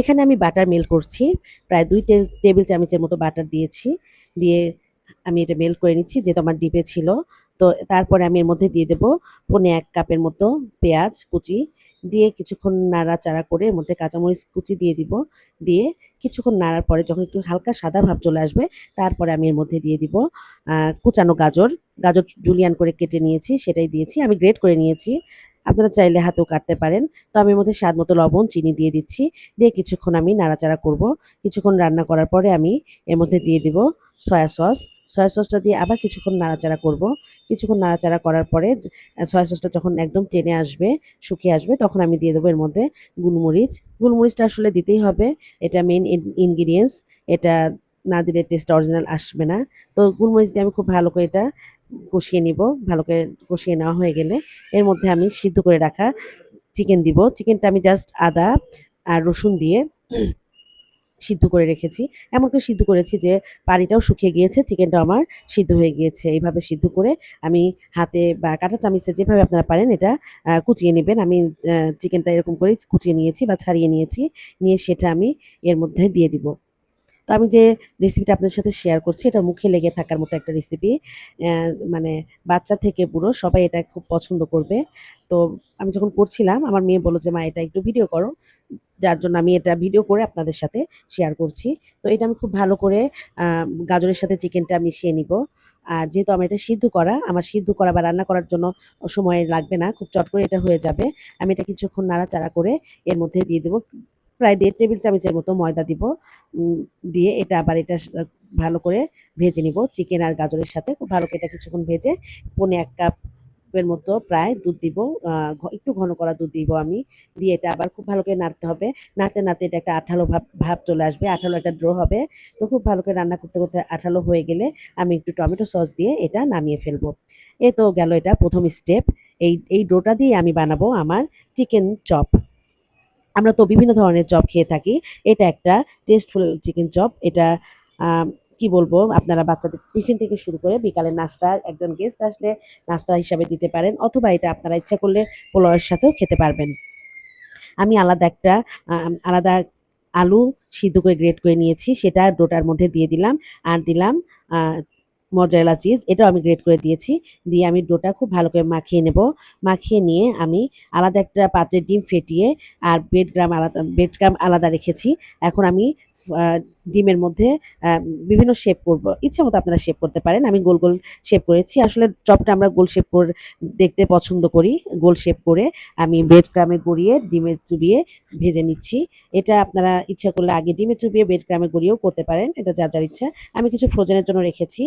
এখানে আমি butter mail করছি। প্রায় দুই টেবিল চামচের মতো বাটার দিয়েছি। দিয়ে আমি এটা মেল করে নিচ্ছি, যেহেতু আমার ডিপে ছিল। তো তারপরে আমি এর মধ্যে দিয়ে দেবো পনে এক কাপের মতো পেঁয়াজ কুচি। দিয়ে কিছুক্ষণ নাড়াচাড়া করে এর মধ্যে কাঁচামরিচ কুচি দিয়ে দিব। দিয়ে কিছুক্ষণ নাড়ার পরে যখন একটু হালকা সাদা ভাব চলে আসবে, তারপরে আমি এর মধ্যে দিয়ে দিব কুচানো গাজর। গাজর জুলিয়ান করে কেটে নিয়েছি, সেটাই দিয়েছি। আমি গ্রেট করে নিয়েছি। আপনারা চাইলে হাতেও কাটতে পারেন। তো আমি মধ্যে স্বাদ মতো লবণ, চিনি দিয়ে দিচ্ছি। দিয়ে কিছুক্ষণ আমি নাড়াচাড়া করব। কিছুক্ষণ রান্না করার পরে আমি এর মধ্যে দিয়ে দিব সয়া সস। সয়া সসটা দিয়ে আবার কিছুক্ষণ নাড়াচাড়া করব। কিছুক্ষণ নাড়াচাড়া করার পরে সয়া সসটা যখন একদম টেনে আসবে, শুকিয়ে আসবে, তখন আমি দিয়ে দেবো এর মধ্যে গুলমরিচ। গুলমরিচটা আসলে দিতেই হবে। এটা মেইন ইনগ্রিডিয়েন্টস এটা না দিলে টেস্ট অরিজিনাল আসবে না। তো গুলমরিচ দিয়ে আমি খুব ভালো করে এটা কষিয়ে নিব, ভালো করে কষিয়ে নেওয়া হয়ে গেলে। এর মধ্যে আমি সিদ্ধ করে রাখা চিকেন দিব। চিকেনটা আমি জাস্ট আদা আর রসুন দিয়ে সিদ্ধ করে রেখেছি। এমন করে সিদ্ধ করেছি যে পানিটাও শুকিয়ে গিয়েছে, চিকেনটাও আমার সিদ্ধ হয়ে গিয়েছে। এইভাবে সিদ্ধ করে আমি হাতে বা কাঁটা চামিচে যেভাবে আপনারা পারেন এটা কুচিয়ে নেবেন। আমি চিকেনটা এরকম করে কুচিয়ে নিয়েছি বা ছাড়িয়ে নিয়েছি। নিয়ে সেটা আমি এর মধ্যে দিয়ে দিব। তো আমি যে রেসিপিটা আপনাদের সাথে শেয়ার করছি, এটা মুখে লেগে থাকার মতো একটা রেসিপি মানে বাচ্চা থেকে বুড়ো সবাই এটা খুব পছন্দ করবে। তো আমি যখন করছিলাম, আমার মেয়ে বলল যে, মা, এটা একটু ভিডিও করো। যার জন্য আমি এটা ভিডিও করে আপনাদের সাথে শেয়ার করছি। তো এটা আমি খুব ভালো করে গাজরের সাথে চিকেনটা মিশিয়ে নিব। আর যেহেতু আমার এটা সিদ্ধ করা, আমার সিদ্ধ করা বা রান্না করার জন্য সময় লাগবে না, খুব চট করে এটা হয়ে যাবে। আমি এটা কিছুক্ষণ নাড়াচাড়া করে এর মধ্যে দিয়ে দেবো। প্রায় দেড় টেবিল চামচের মতো ময়দা দিব। দিয়ে এটা আবার এটা ভালো করে ভেজে নিব। চিকেন আর গাজরের সাথে খুব ভালো করে এটা কিছুক্ষণ ভেজে পনে এক কাপের মতো প্রায় দুধ দিব। একটু ঘন করা দুধ দিব আমি। দিয়ে এটা আবার খুব ভালো করে নাড়তে হবে। নাড়তে নাড়তে এটা একটা আঠালো ভাব ভাব চলে আসবে। আঠালো একটা ড্রো হবে। তো খুব ভালো করে রান্না করতে করতে আঠালো হয়ে গেলে আমি একটু টমেটো সস দিয়ে এটা নামিয়ে ফেলব। এ তো গেল এটা প্রথম স্টেপ এই এই ডোটা দিয়ে আমি বানাবো আমার চিকেন চপ। আমরা তো বিভিন্ন ধরনের চপ খেয়ে থাকি। এটা একটা টেস্টফুল চিকেন চপ এটা কি বলব, আপনারা বাচ্চাদের টিফিন থেকে শুরু করে বিকালে নাস্তা, একজন গেস্ট আসলে নাস্তা হিসাবে দিতে পারেন, অথবা এটা আপনারা ইচ্ছা করলে পোলাওয়ের সাথেও খেতে পারবেন। আমি আলাদা একটা আলাদা আলু সিদ্ধ করে গ্রেট করে নিয়েছি, সেটা ডোটার মধ্যে দিয়ে দিলাম, আর দিলাম মজারেলা চিজ, এটাও আমি গ্রেট করে দিয়েছি। দিয়ে আমি ডোটা খুব ভালো করে মাখিয়ে নেব। মাখিয়ে নিয়ে আমি আলাদা একটা পাত্রে ডিম ফেটিয়ে আর বেড গ্রাম আলাদা বেড গ্রাম আলাদা রেখেছি। এখন আমি ডিমের মধ্যে বিভিন্ন শেপ করব। ইচ্ছে মতো আপনারা শেপ করতে পারেন। আমি গোল গোল শেপ করেছি। আসলে চপটা আমরা গোল শেপ করে দেখতে পছন্দ করি। গোল শেপ করে আমি বেড গ্রামে গড়িয়ে ডিমের চুবিয়ে ভেজে নিচ্ছি। এটা আপনারা ইচ্ছা করলে আগে ডিমে চুবিয়ে বেড গ্রামে গড়িয়েও করতে পারেন। এটা যার যার ইচ্ছা। আমি কিছু ফ্রোজেনের জন্য রেখেছি।